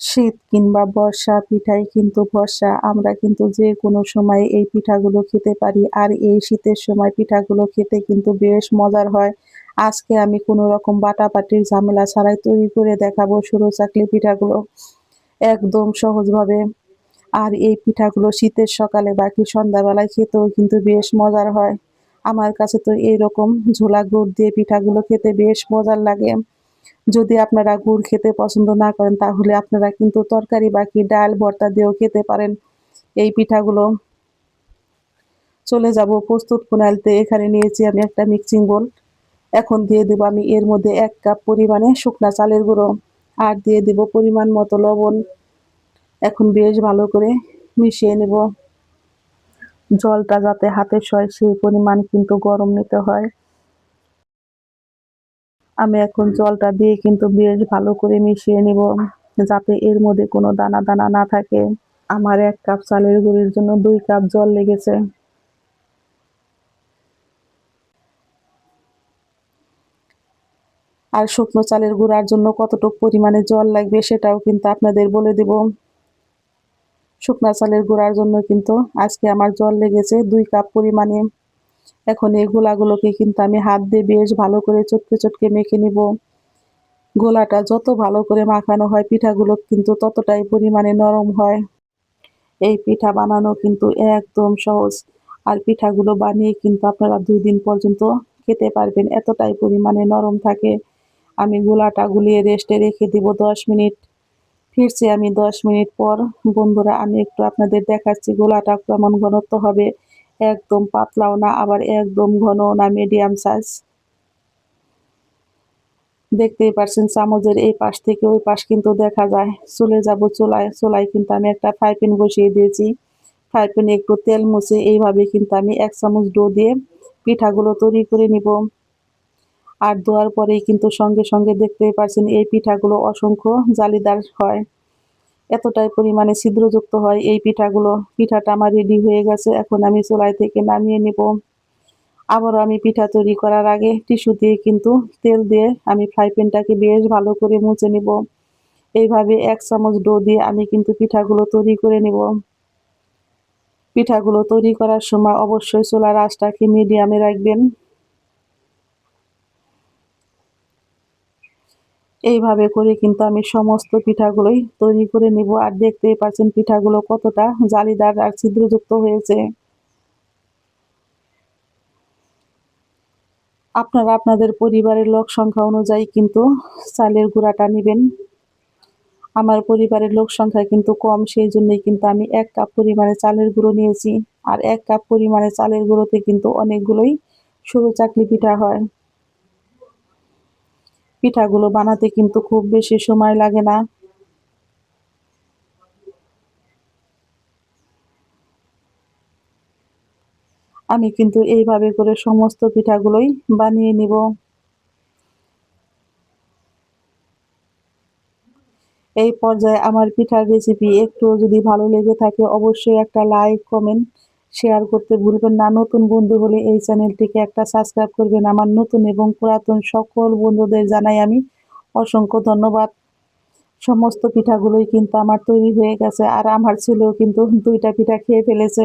শীত কিংবা বর্ষা, পিঠাই কিন্তু ভরসা আমরা কিন্তু যে কোনো সময় এই পিঠাগুলো খেতে পারি আর এই শীতের সময় পিঠাগুলো খেতে কিন্তু বেশ মজার হয়। আজকে আমি কোনো রকম বাটাবাটির ঝামেলা ছাড়াই তৈরি করে দেখাবো সরু চাকলি পিঠাগুলো একদম সহজভাবে। আর এই পিঠাগুলো শীতের সকালে বাকি সন্ধ্যাবেলায় খেতেও কিন্তু বেশ মজার হয়। আমার কাছে তো এইরকম ঝোলা গুড় দিয়ে পিঠাগুলো খেতে বেশ মজার লাগে। যদি আপনারা গুড় খেতে পছন্দ না করেন, তাহলে আপনারা কিন্তু তরকারি বাকি ডাল, ভর্তা দিয়েও খেতে পারেন। এই পিঠাগুলো চলে যাব প্রস্তুত প্রণালীতে এখানে নিয়েছি আমি একটা মিক্সিং বোল এখন দিয়ে দেবো আমি এর মধ্যে এক কাপ পরিমাণে শুকনা চালের গুঁড়ো আর দিয়ে দেব পরিমাণ মতো লবণ। এখন বেশ ভালো করে মিশিয়ে নেব। জলটা যাতে হাতে সয়, সেই পরিমাণ কিন্তু গরম নিতে হয়। আমি এখন জলটা দিয়ে কিন্তু বেশ ভালো করে মিশিয়ে নিব, যাতে এর মধ্যে কোনো দানা দানা না থাকে। আমার এক কাপ চালের গুঁড়ির জন্য দুই কাপ জল লেগেছে। আর শুকনো চালের গুঁড়ার জন্য কতটুকু পরিমাণে জল লাগবে সেটাও কিন্তু আপনাদের বলে দেব। শুকনা চালের গুঁড়ার জন্য কিন্তু আজকে আমার জল লেগেছে দুই কাপ পরিমাণে। এখন এই গোলাগুলোকে কিন্তু আমি হাত দিয়ে বেশ ভালো করে চটকে চটকে মেখে নিব। গোলাটা যত ভালো করে মাখানো হয়, পিঠাগুলো কিন্তু ততটাই পরিমাণে নরম হয়। এই পিঠা বানানো কিন্তু একদম সহজ। আর পিঠাগুলো বানিয়ে কিন্তু আপনারা দুই দিন পর্যন্ত খেতে পারবেন, এতটাই পরিমাণে নরম থাকে। আমি গোলাটা গুলিয়ে রেস্টে রেখে দিব দশ মিনিট। ফিরছি আমি দশ মিনিট পর। বন্ধুরা, আমি একটু আপনাদের দেখাচ্ছি গোলাটা কেমন ঘনত্ব হবে। একদম পাতলাও না, আবার একদম ঘন না মিডিয়াম সাইজ দেখতেই পারছেন চামচের এই পাশ থেকে ওই পাশ কিন্তু দেখা যায়। চলে যাব চোলায় চোলায় কিন্তু আমি একটা ফ্রাই প্যান বসিয়ে দিয়েছি। ফ্রাই একটু তেল মুছে এইভাবে কিন্তু আমি এক চামচ ডো দিয়ে পিঠাগুলো তৈরি করে নিব। আর দেওয়ার পরেই কিন্তু সঙ্গে সঙ্গে দেখতেই পারছেন এই পিঠাগুলো অসংখ্য জালিদার হয়। এতটাই পরিমাণে ছিদ্রযুক্ত হয়, এই পিঠাগুলো, পিঠাটা আমার রেডি হয়ে গেছে, এখন আমি চোলাই থেকে নামিয়ে নিব। আবারও আমি পিঠা তৈরি করার আগে টিস্যু দিয়ে কিন্তু তেল দিয়ে আমি ফ্রাই প্যানটাকে বেশ ভালো করে মুছে নিব। এইভাবে এক চামচ ডো দিয়ে আমি কিন্তু পিঠাগুলো তৈরি করে নিব। পিঠাগুলো তৈরি করার সময় অবশ্যই চোলার আঁচটাকে মিডিয়ামে রাখবেন। এইভাবে করে কিন্তু আমি সমস্ত পিঠাগুলোই তৈরি করে নিব। আর দেখতেই পাচ্ছেন পিঠাগুলো কতটা জালিদার আর ছিদ্রযুক্ত হয়েছে। আপনারা আপনাদের পরিবারের লোক সংখ্যা অনুযায়ী কিন্তু চালের গুঁড়াটা নেবেন। আমার পরিবারের লোক সংখ্যা কিন্তু কম, সেই জন্যই কিন্তু আমি এক কাপ পরিমাণে চালের গুঁড়ো নিয়েছি। আর এক কাপ পরিমাণে চালের গুঁড়োতে কিন্তু অনেকগুলোই সরু চাকলি পিঠা হয়। পিঠাগুলো বানাতে কিন্তু খুব বেশি সময় লাগে না। আমি কিন্তু এইভাবে করে সমস্ত পিঠাগুলোই বানিয়ে নিব। এই পর্যায়ে আমার পিঠার রেসিপি একটু যদি ভালো লেগে থাকে, অবশ্যই একটা লাইক কমেন্ট শেয়ার করতে ভুলবেন না। নতুন বন্ধু হলে এই চ্যানেলটিকে একটা সাবস্ক্রাইব করবেন। আমার নতুন এবং পুরাতন সকল বন্ধুদের জানাই আমি অসংখ্য ধন্যবাদ। সমস্ত পিঠাগুলোই কিন্তু আমার তৈরি হয়ে গেছে আর আমার ছেলেও কিন্তু দুইটা পিঠা খেয়ে ফেলেছে।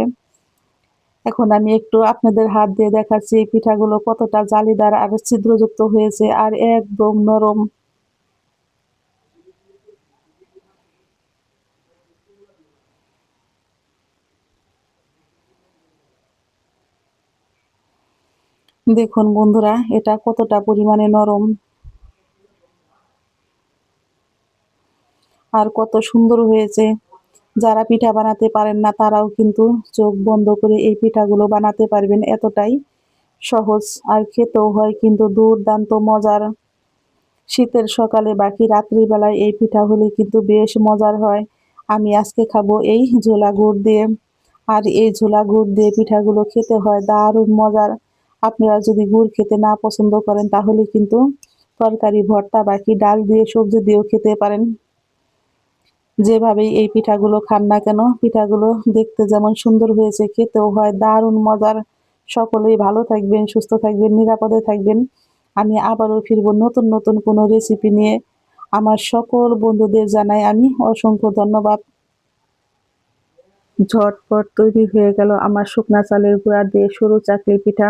এখন আমি একটু আপনাদের হাত দিয়ে দেখাচ্ছি এই পিঠাগুলো কতটা জালিদার আর ছিদ্রযুক্ত হয়েছে আর একদম নরম। দেখুন বন্ধুরা, এটা কতটা পরিমাণে নরম। আর কত সুন্দর হয়েছে। যারা পিঠা বানাতে পারেন না, তারাও কিন্তু চোখ বন্ধ করে এই পিঠাগুলো বানাতে পারবেন। এতটাই সহজ। আর খেতেও হয় কিন্তু দুর্দান্ত মজার। শীতের সকালে বাকি রাত্রিবেলায় এই পিঠা হলে কিন্তু বেশ মজার হয়। আমি আজকে খাব এই ঝোলা গুড় দিয়ে। আর এই ঝোলা গুড় দিয়ে পিঠাগুলো খেতে হয় দারুণ মজার। আপনারা যদি গুড় খেতে না পছন্দ করেন, তাহলে কিন্তু তরকারি, ভর্তা, বাকি ডাল দিয়ে সবজি দিয়েও খেতে পারেন। যেভাবেই এই পিঠাগুলো খান না কেন, পিঠাগুলো দেখতে যেমন সুন্দর হয়েছে, খেতেও হয় দারুণ মজার। সকলেই ভালো থাকবেন, সুস্থ থাকবেন, নিরাপদে থাকবেন। আমি আবারও ফিরবো নতুন নতুন কোনো রেসিপি নিয়ে। আমার সকল বন্ধুদের জানাই আমি অসংখ্য ধন্যবাদ। ঝটপট তৈরি হয়ে গেল আমার শুকনা চালের গুঁড়া দিয়ে সরু চাকলি পিঠা।